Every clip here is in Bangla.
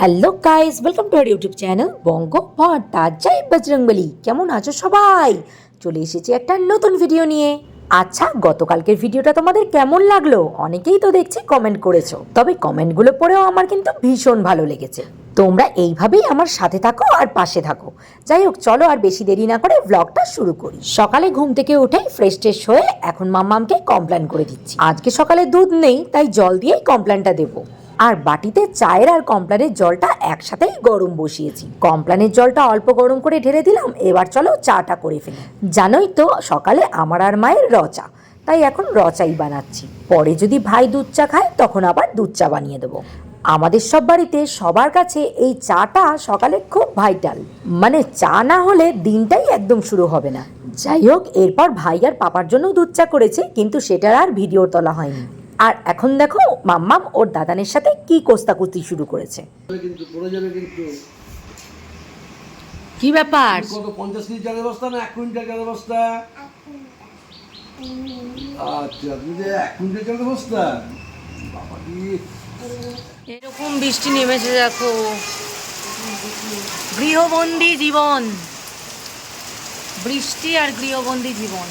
Hello guys welcome to our YouTube channel Banga Bhatta জয় বজরংবলী কেমন আছো সবাই? চলে এসেছি একটা নতুন ভিডিও নিয়ে। আচ্ছা গতকালকের ভিডিওটা তোমাদের কেমন লাগল? অনেকেই তো দেখছি কমেন্ট করেছ। তবে কমেন্টগুলো পড়েও আমার কিন্তু ভীষণ ভালো লেগেছে। তোমরা এইভাবেই আমার সাথে থাকো আর পাশে থাকো। যাই হোক, চলো আর বেশি দেরি না করে ব্লগটা শুরু করি। সকালে ঘুম থেকে উঠে ফ্রেশ ট্রেশ হয়ে এখন মাম্মামকে কমপ্লেন করে দিচ্ছি। আজকে সকালে দুধ নেই, তাই জল দিয়েই কমপ্লেনটা দেবো। আর বাটিতে চায়ের আর কমপ্লানের জলটা একসাথেই গরম বসিয়েছি। কমপ্লানের জলটা অল্প গরম করে ঢেলে দিলাম, এবার চলো চাটা করে ফেলি। জানোই তো, সকালে আমার আর মায়ের রচা, তাই এখন রচাই বানাচ্ছি। পরে যদি ভাই দুধ চা খায়, তখন আবার দুধ চা বানিয়ে দেবো। আমাদের সব বাড়িতে সবার কাছে এই চাটা সকালে খুব ভাইটাল। মানে চা না হলে দিনটাই একদম শুরু হবে না। যাই হোক, এরপর ভাই আর পাপার জন্য দুধ চা করেছে, কিন্তু সেটার আর ভিডিও তোলা হয়নি। আর এখন দেখো মাম্মাম ওর দাদানের সাথে কি কোস্তাকুস্তি শুরু করেছে? যাবে কিন্তু পড়ে যাবে কিন্তু কি ব্যাপার? কত পঞ্চাশ কেজি চালের বস্তা না এক কুইন্টাল চালের বস্তা? আচ্ছা তুমি যে এক কুইন্টাল চালের বস্তা? এরকম বৃষ্টি নেমেছে দেখো। গৃহবন্দী জীবন। বৃষ্টি আর গৃহবন্দী জীবন।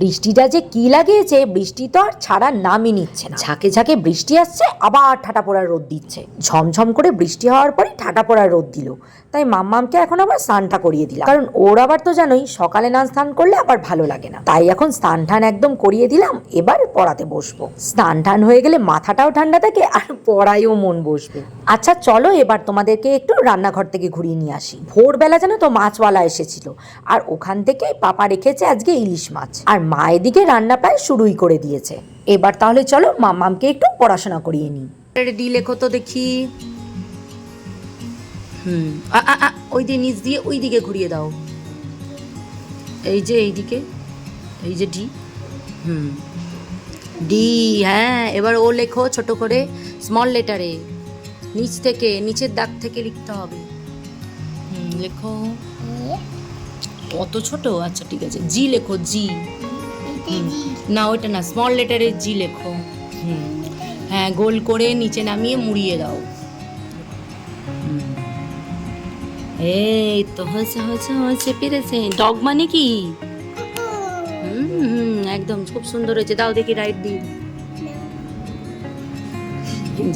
বৃষ্টিটা যে কি লাগিয়েছে, বৃষ্টি তো আর ছাড়া নামই নিচ্ছে না। ঝাঁকে ঝাঁকে বৃষ্টি আসছে, আবার ঠাটা পড়া রোদ দিচ্ছে। ঝমঝম করে বৃষ্টি হওয়ার পরে ঠাটা পড়া রোদ দিল। তাই মাম্মামকে এখন আবার স্নানটা করিয়ে দিলাম। কারণ ওর আবার তো জানোই, সকালে না স্নান করলে আবার ভালো লাগে না। তাই এখন স্নান টান একদম করিয়ে দিলাম, এবার পড়াতে বসবো। স্নান টান হয়ে গেলে মাথাটাও ঠান্ডা থাকে, আর পড়ায়ও মন বসবে। আচ্ছা চলো এবার তোমাদেরকে একটু রান্নাঘর থেকে ঘুরিয়ে নিয়ে আসি। ভোরবেলা জানো তো মাছওয়ালা এসেছিল। আর ওখান থেকে পাপা রেখেছে আজকে ইলিশ মাছ। আর মা এদিকে রান্না প্রায় শুরুই করে দিয়েছে। এবার তাহলে চলো মামামকে একটু পড়াশোনা করিয়ে নিই। ডি লেখো তো দেখি। হুম ওই দিয়ে নিচ দিয়ে ওই দিকে ঘুরিয়ে দাও। এই যে এইদিকে, এই যে ডি। হুম, ডি হ্যাঁ এবার ও লেখো ছোট করে স্মল লেটারে নিচ থেকে, নিচের দাগ থেকে লিখতে হবে। লেখো। অত ছোট? আচ্ছা ঠিক আছে। জি লেখো, জি। না ওটা না স্মল লেটারে জি লেখো। হ্যাঁ গোল করে নিচে নামিয়ে মুড়িয়ে দাও। এই তো, হয়েছে হয়েছে পেরেছে। ডগ মানে কি? হুম একদম, খুব সুন্দর হয়েছে। দাও দেখি রাইট দি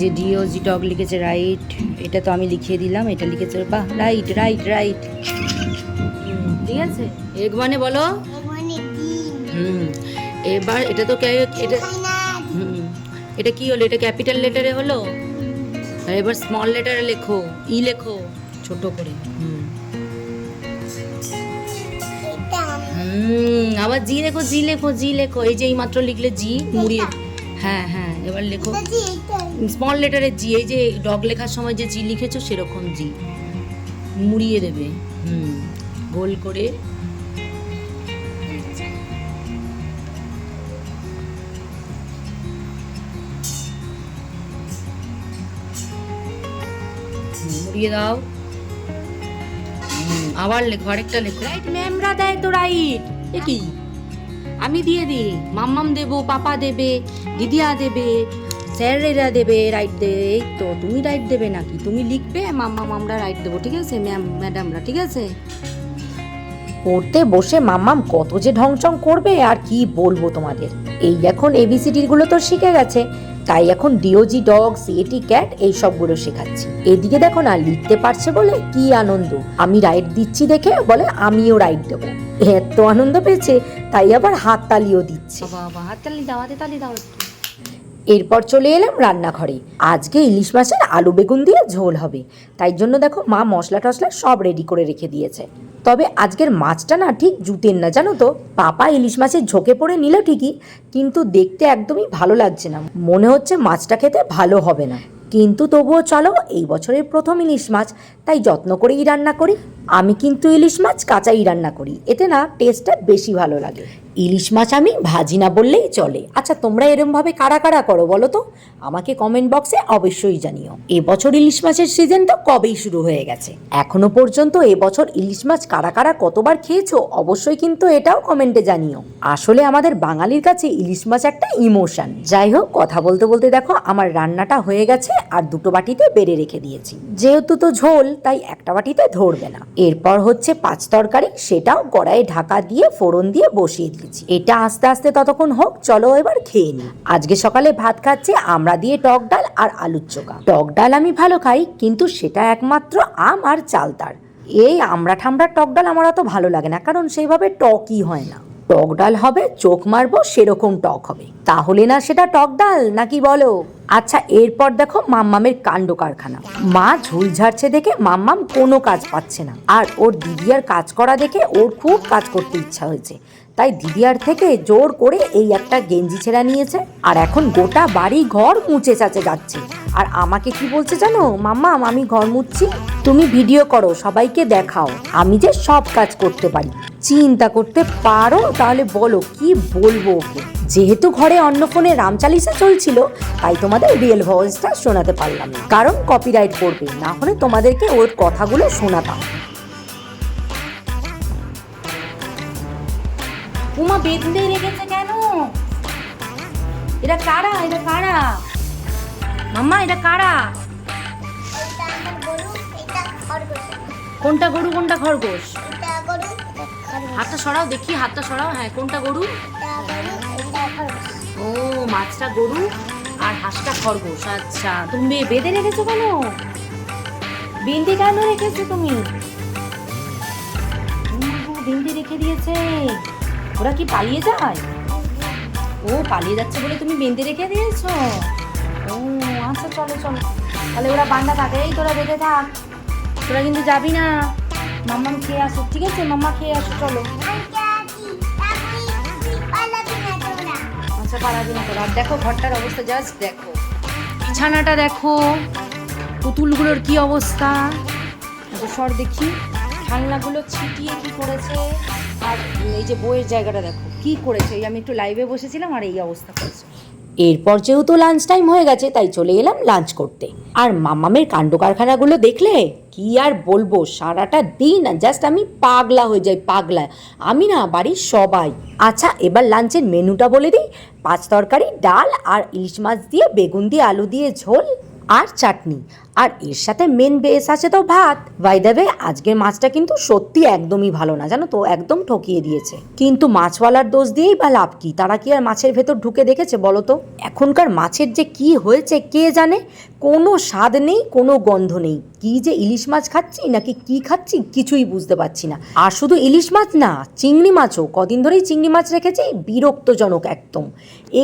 যে ডিও জি ডগ লিখেছে রাইট। এটা তো আমি লিখিয়ে দিলাম এটা লিখেছে বাহ রাইট রাইট রাইট। ঠিক আছে? এগ মানে বলো হুম এবার এটা তো এটা হুম এটা কি হলো? এটা ক্যাপিটাল লেটারে হলো? এবার স্মল লেটারে লেখো ই লেখো ছোট করে হুম। আবার জি লেখো জি লেখো জি লেখো এই যে এই মাত্র লিখলে জি মুড়িয়ে হ্যাঁ হ্যাঁ। এবার লেখো। স্মল লেটারে জি এই যে ডগ লেখার সময় যে জি লিখেছো সেরকম জি। মুড়িয়ে দেবে। হুম গোল করে। মুড়িয়ে দাও। হুম, আবার লেখো আরেকটা লেখো। রাইট ম্যামরা দেয় তো রাইট এ কি? আমি দিয়ে দিই। মাম্মাম দেবো, পাপা দেবে, দিদিয়া দেবে, স্যারেরা দেবে রাইট দেবে এই তো, তুমি রাইট দেবে নাকি? তুমি লিখবে, মাম্মাম আমরা রাইট দেবো, ঠিক আছে? ম্যাম, ম্যাডামরা, ঠিক আছে? পড়তে বসে মাম্মাম কত যে ঢংচং করবে, আর কি বলব তোমাদের? এই এখন এবিসিডিরগুলো তো শিখে গেছে। তাই এখন ডিওজি ডগ সিএটি ক্যাট এই সবগুলো শেখাচ্ছি। এদিকে দেখো না, লিখতে পারছে বলে কি আনন্দ। আমি রাইড দিচ্ছি দেখে বলে আমিও রাইড দেবো। এত আনন্দ পেয়েছে, তাই আবার হাততালিও দিচ্ছে। বাবা হাততালি দাও তালি দাও এরপর চলে এলাম রান্নাঘরে। আজকে ইলিশ মাছের আলু বেগুন দিয়ে ঝোল হবে। তাই জন্য দেখো মা মশলা টশলা সব রেডি করে রেখে দিয়েছে। তবে আজকের মাছটা না ঠিক জুতের না, জানো তো? পাপা ইলিশ মাছের ঝোঁকে পড়ে নিল ঠিকই, কিন্তু দেখতে একদমই ভালো লাগছে না। মনে হচ্ছে মাছটা খেতে ভালো হবে না। কিন্তু তবুও চলো, এই বছরের প্রথম ইলিশ মাছ, তাই যত্ন করেই রান্না করি। আমি কিন্তু ইলিশ মাছ কাঁচাই রান্না করি। এতে না টেস্টটা বেশি ভালো লাগে। ইলিশ মাছ আমি ভাজি না বললেই চলে। আচ্ছা তোমরা এরমভাবে কারা কারা করো বলো তো? আমাকে কমেন্ট বক্সে অবশ্যই জানিও। এবছর ইলিশ মাছের সিজন তো কবেই শুরু হয়ে গেছে? এখনও পর্যন্ত এবছর ইলিশ মাছ কারা কারা কতবার খেয়েছো অবশ্যই কিন্তু এটাও কমেন্টে জানিও। আসলে আমাদের বাঙালির কাছে ইলিশ মাছ একটা ইমোশন যাই হোক, কথা বলতে বলতে দেখো, আমার রান্নাটা হয়ে গেছে আর দুটো বাটিতে বেড়ে রেখে দিয়েছি। যেহেতু তো ঝোল, তাই একটা বাটিতে ধরবে না। এরপর হচ্ছে পাঁচ তরকারি, সেটাও কড়াইয়ে ঢাকা দিয়ে, ফোড়ন দিয়ে বসিয়ে দিয়েছি এটা আস্তে আস্তে ততক্ষণ হোক, চলো এবার খেয়ে নিই। আজকে সকালে ভাত খাচ্ছে আমরা দিয়ে টক ডাল আর আলুর চোখা। টক ডাল আমি ভালো খাই, কিন্তু সেটা একমাত্র আম আর চালতার এই আমরা ঠামড়ার টক ডাল আমার অত ভালো লাগে না, কারণ সেইভাবে টকই হয় না। টক ডাল হবে, চোখ মারবো, সেরকম টক হবে। তাহলে না সেটা টক ডাল, নাকি বলো? আচ্ছা এরপর দেখো মাম্মামের কাণ্ড কারখানা। মা ঝুল ঝাড়ছে দেখে মাম্মাম কোনো কাজ পাচ্ছে না। আর ওর দিদি আর কাজ করা দেখে ওর খুব কাজ করতে ইচ্ছা হয়েছে। তাই দিদিয়ার থেকে জোর করে এই একটা গেঞ্জি ছেঁড়া নিয়েছে। আর এখন গোটা বাড়ি ঘর মুছে চাচে যাচ্ছে। আর আমাকে কি বলছে জানো? মাম্মা, আমি ঘর মুছছি। তুমি ভিডিও করো, সবাইকে দেখাও। আমি যে সব কাজ করতে পারি। চিন্তা করতে পারো? তাহলে বলো, কি বলব ওকে? যেহেতু ঘরে অন্য ফোনে রামচালিসা চলছিল, তাই তোমাদের রিয়েল ভয়েসটা শোনাতে পারলাম কারণ কপিরাইট পড়বে, না হলে তোমাদেরকে ওর কথাগুলো শোনাতাম। উমা বেঁধে রেখেছে কেন? এটা কারা? এটা কারা? মাম্মা, এটা কারা? কোনটা গরু, কোনটা খরগোশ? হাতটা সরাও, দেখি, হাতটা সরাও। হ্যাঁ কোনটা গরু? ও, মাছটা গরু আর হাঁসটা খরগোশ। আচ্ছা তুমি বেঁধে রেখেছো কেন? বিন্দি কেন রেখেছো তুমি? বিন্দি রেখে দিয়েছে। ওরা কি পালিয়ে যায়? ও, পালিয়ে যাচ্ছে বলে তুমি বেঁধে রেখে দিয়েছ? ও আচ্ছা চলো চলো। তাহলে ওরা বান্ধা থাকে এই তোরা বেঁধে থাক। তোরা কিন্তু যাবি না। মাম্মাম খেয়ে আসো, ঠিক আছে? মাম্মা খেয়ে আসো, চলো। আচ্ছা পারাবি না তোরা। দেখো, ঘরটার অবস্থা, জাস্ট দেখো। বিছানাটা দেখো। পুতুলগুলোর কি অবস্থা? সর দেখি। খেলনাগুলো ছিটিয়ে কি করেছে? আর এই যে বইয়ের জায়গাটা দেখো, কি করেছে? এই আমি একটু লাইভে বসেছিলাম আর এই অবস্থা করেছে। এরপর যেহেতু লাঞ্চ টাইম হয়ে গেছে, তাই চলে এলাম লাঞ্চ করতে। আর মামামের কাণ্ড কারখানাগুলো দেখলে কি আর বলব, সারাটা দিন জাস্ট আমি পাগলা হয়ে যাই, পাগলা। আমি না বাড়ির সবাই। আচ্ছা এবার লাঞ্চের মেনুটা বলে দিই। পাঁচ তরকারি, ডাল আর ইলিশ মাছ দিয়ে, বেগুন দিয়ে, আলু দিয়ে, ঝোল আর চাটনি। আর এর সাথে মেন বেস আছে তো ভাত। বাই দেবে আজকের মাছটা কিন্তু সত্যি একদমই ভালো না, জানো তো? একদম ঠকিয়ে দিয়েছে। কিন্তু মাছওয়ালার দোষ দিয়েই বা লাভ কি? তারা কি আর মাছের ভেতর ঢুকে দেখেছে বলো তো? এখনকার মাছের যে কি হয়েছে কে জানে? কোনো স্বাদ নেই, কোনো গন্ধ নেই। কি যে ইলিশ মাছ খাচ্ছি নাকি কি খাচ্ছি কিছুই বুঝতে পারছি না। আর শুধু ইলিশ মাছ না, চিংড়ি মাছও। কদিন ধরেই চিংড়ি মাছ রেখেছি, বিরক্তজনক একদম।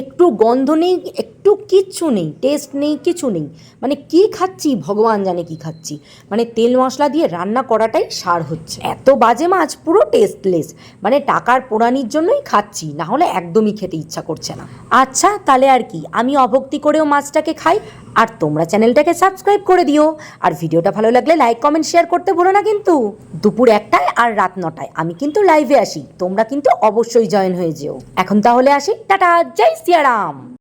একটু গন্ধ নেই, একটু কিচ্ছু নেই টেস্ট নেই, কিছু নেই। মানে কি খাচ্ছি ভগবান জানে কি খাচ্ছি। মানে তেল মশলা দিয়ে রান্না করাটাই সার হচ্ছে। এত বাজে মাছ, পুরো টেস্টলেস মানে টাকার পোড়ানির জন্যই খাচ্ছি, না হলে একদমই খেতে ইচ্ছা করছে না। আচ্ছা তাহলে আর কি, আমি অভক্তি করেও মাছটাকে খাই। আর তোমরা চ্যানেলটাকে সাবস্ক্রাইব করে দিও। আর ভিডিওটা ভালো লাগলে লাইক কমেন্ট শেয়ার করতে ভুলো না কিন্তু। দুপুর একটায় আর রাত নটায়। আমি কিন্তু লাইভে আসি। তোমরা কিন্তু অবশ্যই জয়েন হয়ে যেও। এখন তাহলে আসি। টাটা! জয় সিয়ারাম!